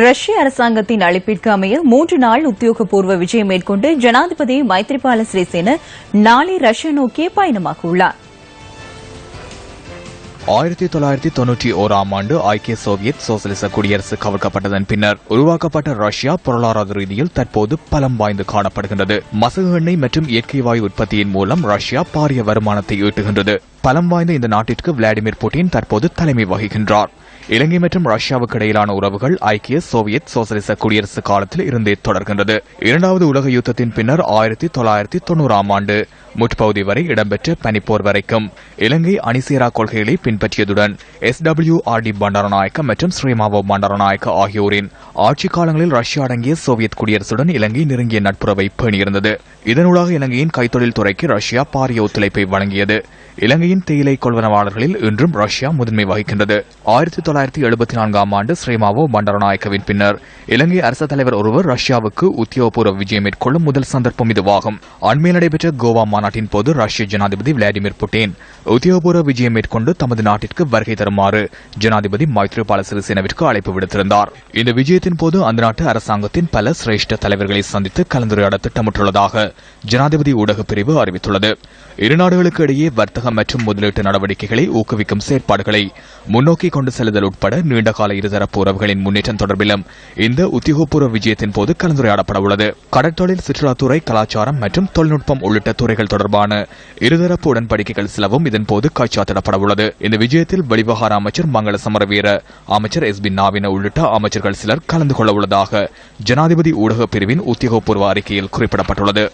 ரஷ்ய அரசாங்கத்தின் அழைப்பிற்கு அமைய மூன்று நாள் உத்தியோகபூர்வ விஜயம் மேற்கொண்டு ஜனாதிபதி மைத்ரிபால சிறிசேன நாளை ரஷ்யா நோக்கிய பயணமாக உள்ளார். ஆயிரத்தி தொள்ளாயிரத்தி தொன்னூற்றி ஓராம் ஆண்டு ஐக்கிய சோவியத் சோசலிச குடியரசு கவிழ்க்கப்பட்டதன் பின்னர் உருவாக்கப்பட்ட ரஷ்யா பொருளாதார ரீதியில் தற்போது பலம் வாய்ந்து காணப்படுகின்றது. மசகு எண்ணெய் மற்றும் இயற்கை வாயு உற்பத்தியின் மூலம் ரஷ்யா பாரிய வருமானத்தை ஈட்டுகின்றது. பலம் வாய்ந்த இந்த நாட்டிற்கு விளாடிமிர் புட்டின் தற்போது தலைமை வகிக்கின்றார். இலங்கை மற்றும் ரஷ்யாவுக்கு இடையிலான உறவுகள் ஐக்கிய சோவியத் சோசலிச குடியரசு காலத்தில் இருந்தே தொடர்கின்றது. இரண்டாவது உலக யுத்தத்தின் பின்னர் ஆயிரத்தி தொள்ளாயிரத்தி தொன்னூறாம் ஆண்டு முற்பகுதி வரை இடம்பெற்ற பனிப்போர் வரைக்கும் இலங்கை அணிசேரா கொள்கைகளை பின்பற்றியதுடன் S W R D Bandaranaike மற்றும் ஸ்ரீமாவோ பண்டாரநாயக்க ஆகியோரின் ஆட்சி காலங்களில் ரஷ்யா அடங்கிய சோவியத் குடியரசுடன் இலங்கை நெருங்கிய நட்புறவை பேணியிருந்தது. இதனூடாக இலங்கையின் கைத்தொழில் துறைக்கு ரஷ்யா பாரிய ஒத்துழைப்பை வழங்கியது. இலங்கையின் தேயிலை கொள்வனவாளர்களில் இன்றும் ரஷ்யா முதன்மை வகிக்கின்றது. ஆயிரத்தி தொள்ளாயிரத்தி எழுபத்தி நான்காம் ஆண்டு ஸ்ரீமாவோ பண்டாரநாயக்கவின் பின்னர் இலங்கை அரச தலைவர் ஒருவர் ரஷ்யாவுக்கு உத்தியோகபூர்வ விஜயம் மேற்கொள்ளும் முதல் சந்தர்ப்பம் இதுவாகும். அண்மையில் நடைபெற்ற கோவா மாநாட்டின் போது ரஷ்ய ஜனாதிபதி விளாடிமிர் புட்டின் உத்தியோகபூர்வ விஜயம் மேற்கொண்டு தமது நாட்டிற்கு வருகை தருமாறு ஜனாதிபதி மைத்ரிபால சிறிசேனவிற்கு அழைப்பு விடுத்திருந்தார். இந்த விஜயத்தின் போது அந்த நாட்டு அரசாங்கத்தின் பல சிரேஷ்ட தலைவர்களை சந்தித்து கலந்துரையாட திட்டமிட்டுள்ளதாக ஜனாதிபதி ஊடகப் பிரிவு அறிவித்துள்ளது. இரு நாடுகளுக்கு இடையே வர்த்தகம் மற்றும் முதலீட்டு நடவடிக்கைகளை ஊக்குவிக்கும் செயற்பாடுகளை முன்னோக்கி கொண்டு செல்லுதல் உட்பட நீண்டகால இருதரப்பு உறவுகளின் முன்னேற்றம் தொடர்பிலும் இந்த உத்தியோகபூர்வ விஜயத்தின் போது கலந்துரையாடப்பட உள்ளது கடற்தொழில் சுற்றுலாத்துறை கலாச்சாரம் மற்றும் தொழில்நுட்பம் உள்ளிட்ட துறைகள் தொடர்பான இருதரப்பு உடன்படிக்கைகள் சிலவும் இதன்போது காட்சியாத்திடப்பட உள்ளது இந்த விஜயத்தில் வெளிவகார அமைச்சர் மங்கள சமரவீர அமைச்சர் எஸ் பி நாவின உள்ளிட்ட அமைச்சர்கள் சிலர் கலந்து கொள்ள உள்ளதாக ஜனாதிபதி ஊடகப் பிரிவின் உத்தியோகபூர்வ அறிக்கையில் குறிப்பிடப்பட்டுள்ளது.